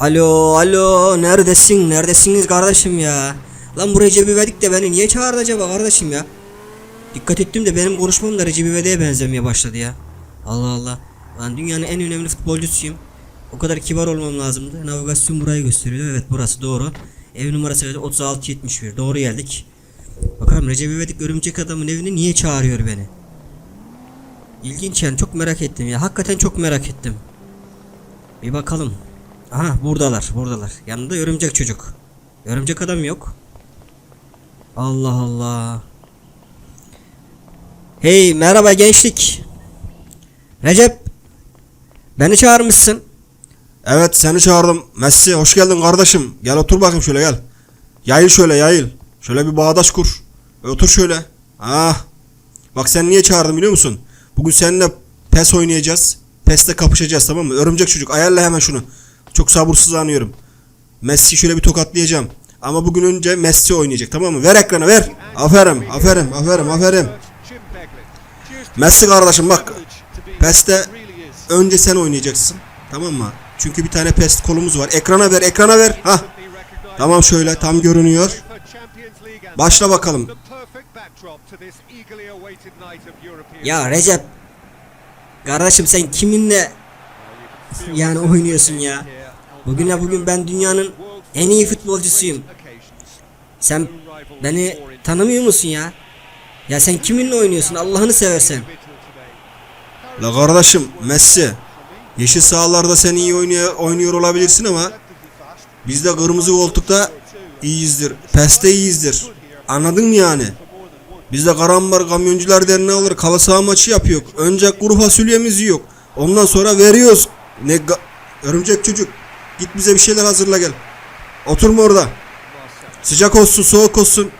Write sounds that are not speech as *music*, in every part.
Alo alo neredesin? Neredesiniz kardeşim ya? Lan bu Recep İvedik de beni niye çağırdı acaba kardeşim ya? Dikkat ettim de benim konuşmam da Recep İvedik'e benzemeye başladı ya. Allah Allah. Lan dünyanın en önemli futbolcusuyum. O kadar kibar olmam lazımdı. Navigasyon burayı gösteriyor. Evet burası doğru. Ev numarası 3671 doğru geldik. Bakalım Recep İvedik örümcek adamın evine niye çağırıyor beni? İlginç yani çok merak ettim ya. Hakikaten çok merak ettim. Bir bakalım Aha buradalar buradalar. Yanında örümcek çocuk. Örümcek adam yok. Allah Allah. Hey merhaba gençlik. Recep. Beni çağırmışsın. Evet seni çağırdım. Messi hoş geldin kardeşim. Gel otur bakayım şöyle gel. Yayıl şöyle yayıl. Şöyle bir bağdaş kur. E, Otur şöyle. Ah. Bak sen niye çağırdım biliyor musun? Bugün seninle PES oynayacağız. PES'te kapışacağız tamam mı? Örümcek çocuk ayarla hemen şunu. Çok sabırsızlanıyorum. Messi şöyle bir tokatlayacağım. Ama bugün önce Messi oynayacak tamam mı? Ver ekranı ver. Aferin aferin aferin aferin. Messi kardeşim bak. PES'te önce sen oynayacaksın. Tamam mı? Çünkü bir tane PES kolumuz var. Ekrana ver, ekrana ver. Ha. Tamam şöyle tam görünüyor. Başla bakalım. Ya Recep. Kardeşim sen kiminle yani oynuyorsun ya? Bugüne bugün ben dünyanın en iyi futbolcusuyum. Sen beni tanımıyor musun ya? Ya sen kiminle oynuyorsun Allah'ını seversen. La kardeşim Messi. Yeşil sahalarda sen iyi oynuyor, oynuyor olabilirsin ama biz de kırmızı koltukta iyiyizdir. PES'te iyiyizdir. Anladın mı yani? Biz de Karambar Kamyoncular Derneği olur. Kalı saha maçı yapıyor. Önce kuru fasulyemizi yok. Ondan sonra veriyoruz. Ne Örümcek çocuk. Git bize bir şeyler hazırla gel. Oturma orada. Sıcak olsun, soğuk olsun.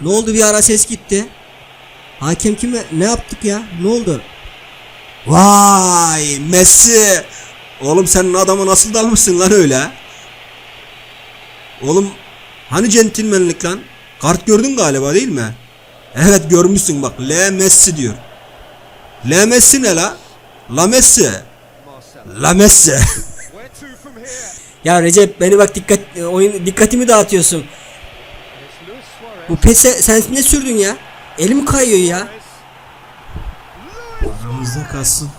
Ne oldu bir ara ses gitti. Hakem kime ne yaptık ya? Ne oldu? Vay Messi. Oğlum sen adamı nasıl dalmışsın lan öyle? Oğlum hani centilmenlik lan? Kart gördün galiba değil mi? Evet görmüşsün bak. L Messi diyor. L Messi ne la? La Messi. La Messi. *laughs* Ya Recep beni bak dikkat oyun dikkatimi dağıtıyorsun. Bu pese sen ne sürdün ya? Elim kayıyor ya. Aramızda kalsın.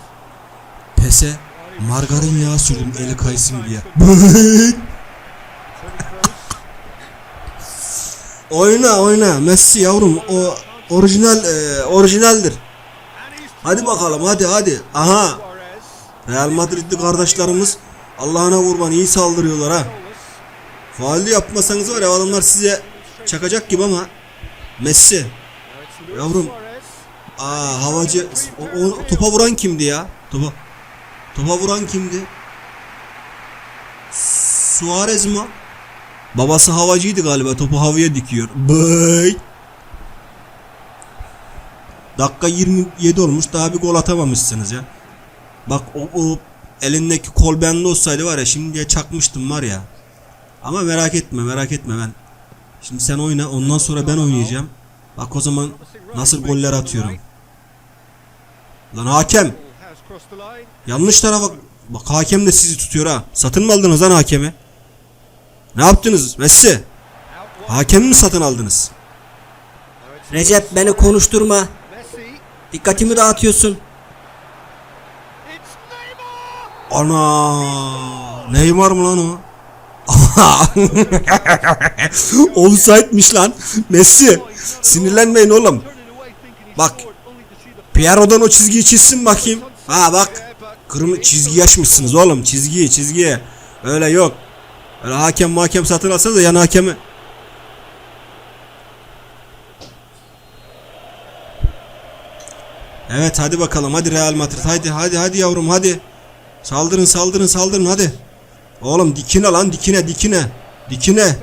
Pese margarin yağı sürdüm eli kaysın diye. *laughs* oyna oyna Messi yavrum o orijinal e, orijinaldir. Hadi bakalım hadi hadi. Aha. Real Madridli kardeşlerimiz Allah'ına kurban iyi saldırıyorlar ha. Faalli yapmasanız var ya adamlar size çakacak gibi ama Messi Yavrum. Aa havacı o, o- topa vuran kimdi ya? Topa topa vuran kimdi? Suarez mi? Babası havacıydı galiba. Topu havaya dikiyor. Bey. Dakika 27 olmuş. Daha bir gol atamamışsınız ya. Bak o, o elindeki kol bende olsaydı var ya şimdiye çakmıştım var ya. Ama merak etme merak etme ben. Şimdi sen oyna ondan sonra ben oynayacağım. Bak o zaman nasıl goller atıyorum. Lan hakem. Yanlış tarafa bak hakem de sizi tutuyor ha. Satın mı aldınız lan hakemi? Ne yaptınız Messi? Hakemi mi satın aldınız? Recep beni konuşturma. Dikkatimi dağıtıyorsun. Ana Neymar mı lan o? *laughs* Offside'miş lan. Messi. Sinirlenmeyin oğlum. Bak. Piero'dan o çizgiyi çizsin bakayım. Ha bak. Kırmızı çizgi açmışsınız oğlum. Çizgiyi çizgiye. Öyle yok. Öyle hakem hakem satın alsanız da yan hakemi. Evet hadi bakalım hadi Real Madrid hadi hadi hadi yavrum hadi. Saldırın saldırın saldırın hadi. Oğlum dikine lan dikine dikine. Dikine.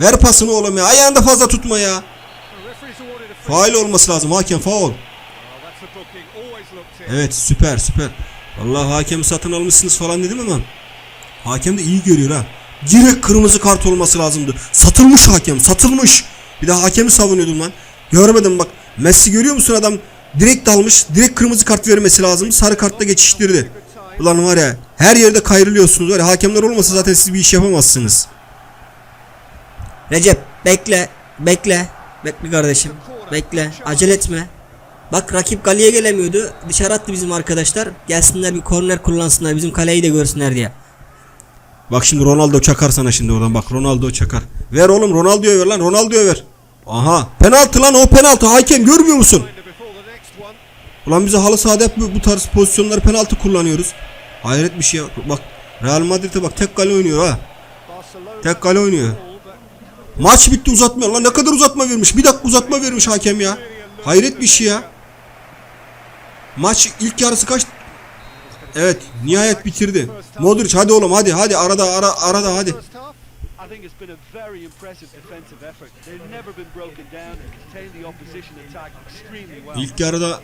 Ver pasını oğlum ya. Ayağında fazla tutma ya. Faul olması lazım hakem faul. Evet süper süper. Vallahi hakemi satın almışsınız falan dedim ama hakem de iyi görüyor ha. Direkt kırmızı kart olması lazımdı. Satılmış hakem satılmış. Bir de hakemi savunuyordum lan. Görmedim bak. Messi görüyor musun adam? Direkt dalmış. Direkt kırmızı kart vermesi lazım. Sarı kartla geçiştirdi. Ulan var ya her yerde kayrılıyorsunuz. Var ya hakemler olmasa zaten siz bir iş yapamazsınız. Recep bekle. Bekle. Bekle kardeşim. Bekle. Acele etme. Bak rakip kaleye gelemiyordu. Dışarı attı bizim arkadaşlar. Gelsinler bir korner kullansınlar. Bizim kaleyi de görsünler diye. Bak şimdi Ronaldo çakar sana şimdi oradan bak Ronaldo çakar. Ver oğlum Ronaldo'ya ver lan Ronaldo'ya ver. Aha penaltı lan o penaltı hakem görmüyor musun? Ulan bize halı sahada hep bu tarz pozisyonları penaltı kullanıyoruz. Hayret bir şey. Bak Real Madrid'e bak tek kale oynuyor ha. Tek kale oynuyor. Maç bitti uzatmıyor lan ne kadar uzatma vermiş. Bir dakika uzatma vermiş hakem ya. Hayret bir şey ya. Maç ilk yarısı kaç? Evet nihayet bitirdi. Modric hadi oğlum hadi hadi arada ara arada hadi. I think it's been a very impressive defensive effort. They've never been broken down and contained the opposition attack extremely well. İlk yarıda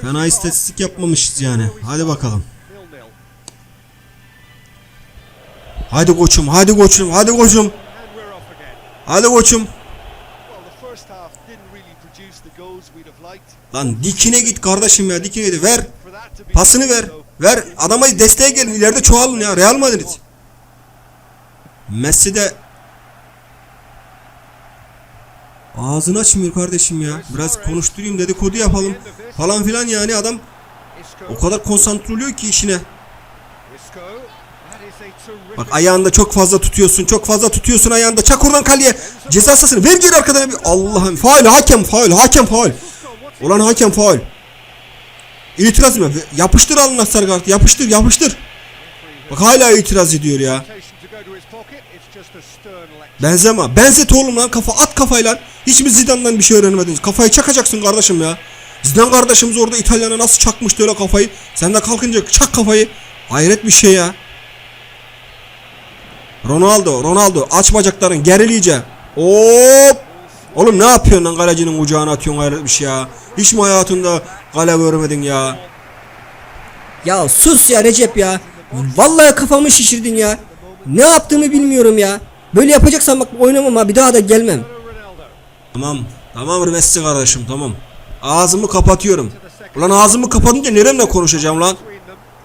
fena istatistik yapmamışız yani. Hadi bakalım. Hadi koçum hadi koçum hadi koçum. Hadi koçum. Lan dikine git kardeşim ya dikine git. Ver. Pasını ver. Ver. Adama desteğe gelin. ileride çoğalın ya. Real Madrid. Messi de Ağzını açmıyor kardeşim ya. Biraz konuşturayım dedikodu yapalım. Falan filan yani adam o kadar konsantre oluyor ki işine. Bak ayağında çok fazla tutuyorsun. Çok fazla tutuyorsun ayağında. Çak oradan kaleye. Ceza sahasını ver geri arkadan. Allah'ım. Faul hakem faul. Hakem faul. Ulan hakem faul. İtiraz mı? Yapıştır alın sarı kartı. Yapıştır yapıştır. Bak hala itiraz ediyor ya. Benzema. Benzet oğlum lan kafa at kafayla. Hiç mi Zidane'dan bir şey öğrenemediniz? Kafayı çakacaksın kardeşim ya. Zidane kardeşimiz orada İtalyan'a nasıl çakmıştı öyle kafayı. Sen de kalkınca çak kafayı. Hayret bir şey ya. Ronaldo, Ronaldo aç bacakların gerileyece. Hop! Oğlum ne yapıyorsun lan kalecinin kucağına atıyorsun hayret bir şey ya. Hiç mi hayatında kale görmedin ya? Ya sus ya Recep ya. Vallahi kafamı şişirdin ya. Ne yaptığımı bilmiyorum ya. Böyle yapacaksan bak oynamam ha bir daha da gelmem. Tamam. Tamam Messi kardeşim tamam. Ağzımı kapatıyorum. Ulan ağzımı kapatınca neremle konuşacağım lan?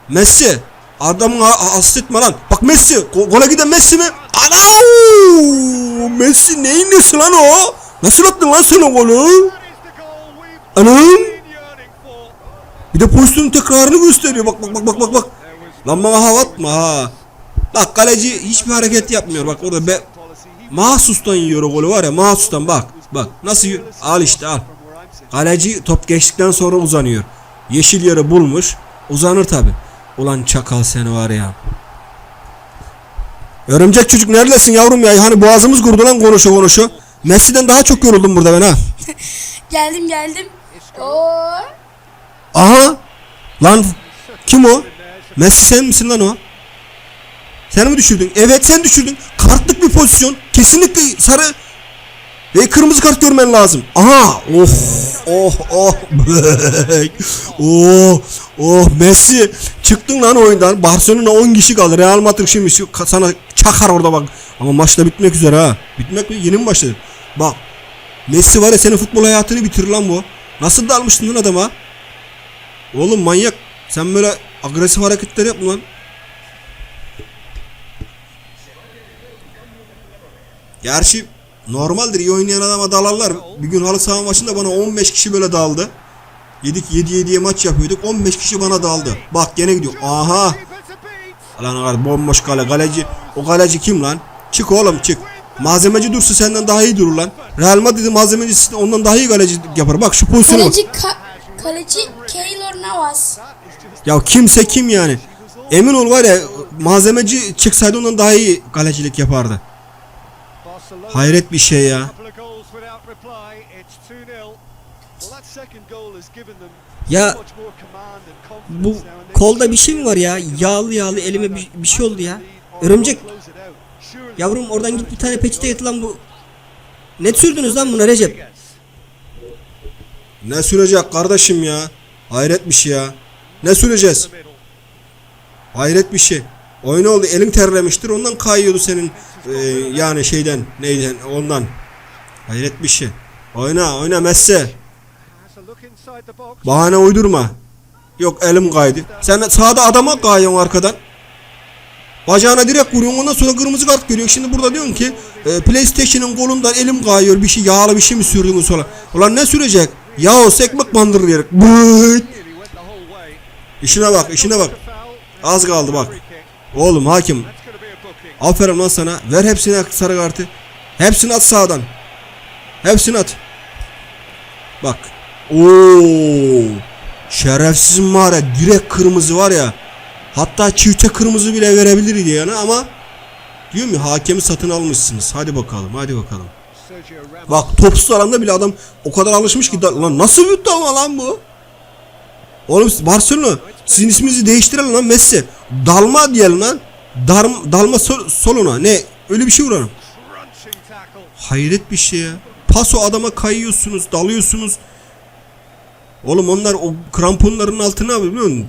Messi. Adamın asist etme lan. Bak Messi. Go- gole giden Messi mi? Ana! Messi neyin nesi lan o? Nasıl attın lan sen o golü? Anam. Bir de pozisyonun tekrarını gösteriyor. Bak bak bak bak bak bak. Lan bana hava ha. Bak kaleci hiçbir hareket yapmıyor. Bak orada be mahsustan yiyor o golü var ya mahsustan bak. Bak nasıl? Al işte al. Kaleci top geçtikten sonra uzanıyor. Yeşil yeri bulmuş. Uzanır tabi. Ulan çakal seni var ya. Örümcek çocuk neredesin yavrum ya? Hani boğazımız kurdu lan konuşu konuşu. Messi'den daha çok yoruldum burada ben ha. *laughs* Geldim geldim. Oo. Aha. Lan kim o? Messi sen misin lan o? Sen mi düşürdün? Evet sen düşürdün. Kartlık bir pozisyon. Kesinlikle sarı ve kırmızı kart görmen lazım. Aha! Oh! Oh! Oh! *laughs* oh! Oh! Messi çıktın lan oyundan. Barcelona 10 kişi kaldı. Real Madrid şimdi sana çakar orada bak. Ama maçta bitmek üzere ha. Bitmek mi? Yeni mi başladı? Bak. Messi var ya senin futbol hayatını bitirir lan bu. Nasıl dalmıştın lan adama? Oğlum manyak. Sen böyle agresif hareketler yapma lan. Gerçi normaldir iyi oynayan adama dalarlar. Bir gün halı saha maçında bana 15 kişi böyle daldı. Yedik 7 7'ye maç yapıyorduk. 15 kişi bana daldı. Bak gene gidiyor. Aha. Lan bomboş kale. Kaleci. O kaleci kim lan? Çık oğlum çık. Malzemeci dursa senden daha iyi durur lan. Real Madrid'in malzemecisi ondan daha iyi kaleci yapar. Bak şu pozisyona bak. Kaleci ka kaleci Keylor Navas. Ya kimse kim yani. Emin ol var ya malzemeci çıksaydı ondan daha iyi kalecilik yapardı. Hayret bir şey ya. couple of goals without reply. It's 2-0. Well, that second goal has given them Ya bu kolda bir şey mi var ya? Yağlı yağlı elime bir, bir şey oldu ya. Örümcek. Yavrum oradan git bir tane peçete get lan bu. Ne sürdünüz lan buna Recep? Ne sürecek kardeşim ya? Hayret bir şey ya. Ne süreceğiz? Hayret bir şey. Oyna oldu elin terlemiştir ondan kayıyordu senin e, yani şeyden neyden ondan. Hayret bir şey. Oyna oyna Messi. Bahane uydurma. Yok elim kaydı. Sen sağda adama kayıyorsun arkadan. Bacağına direkt vuruyorsun ondan sonra kırmızı kart görüyor. Şimdi burada diyorsun ki e, PlayStation'ın kolundan elim kayıyor bir şey yağlı bir şey mi sürdünüz sonra. Ulan ne sürecek? Yağ olsa ekmek bandırlayarak. Bıt. Nearly went the whole way. İşine bak işine bak. Az kaldı bak. Oğlum hakim. Aferin lan sana. Ver hepsine sarı kartı. Hepsini at sağdan. Hepsini at. Bak. Oo. Şerefsizim var ya direkt kırmızı var ya. Hatta çifte kırmızı bile verebilirdi yani ama diyorum ya hakemi satın almışsınız. Hadi bakalım hadi bakalım. Bak topsuz alanda bile adam o kadar alışmış ki lan nasıl bir dalma lan bu? Oğlum Barcelona sizin isminizi değiştirelim lan Messi. Dalma diyelim lan. Darm, dalma sol, soluna ne öyle bir şey tackle. Hayret bir şey ya. Paso adama kayıyorsunuz, dalıyorsunuz. Oğlum onlar o kramponların altına biliyor musun?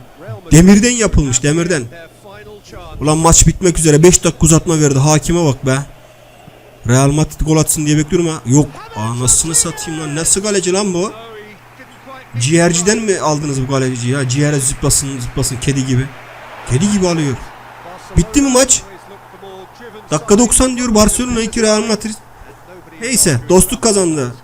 Demirden yapılmış, demirden. Ulan maç bitmek üzere 5 dakika uzatma verdi. Hakime bak be. Real Madrid gol atsın diye bekliyorum ha. Yok. Anasını satayım lan. Nasıl kaleci lan bu? Ciğerciden mi aldınız bu kaleci ya? Ciğere zıplasın zıplasın kedi gibi. Kedi gibi alıyor. Bitti mi maç? Dakika 90 diyor Barcelona 2 Real Madrid. Neyse dostluk kazandı.